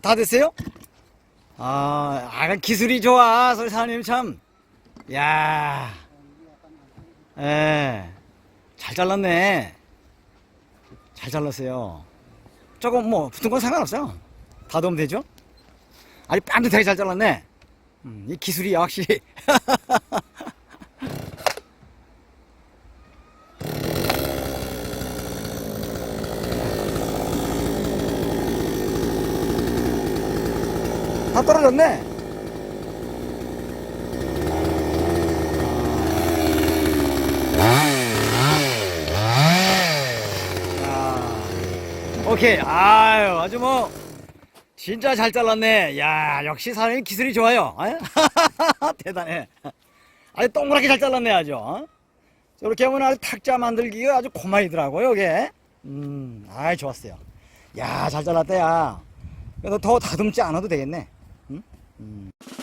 다 됐어요? 아, 아 기술이 좋아 사장님 참. 야, 예, 잘 잘랐네. 잘 잘랐어요. 조금 뭐 붙은 건 상관없어요. 다 넣으면 되죠? 아니 빤듯하게 잘 잘랐네. 음, 이 기술이 역시. 다 떨어졌네. 아, 오케이. 아유, 아주 뭐, 진짜 잘 잘랐네. 야, 역시 사람이 기술이 좋아요. 어? 대단해. 아주 동그랗게 잘 잘랐네, 아주. 어? 이렇게 하면 아주 탁자 만들기가 아주 고마이더라고요, 이게. 음, 아이, 좋았어요. 야, 잘 잘랐다, 야. 너 더 다듬지 않아도 되겠네. 응? 음.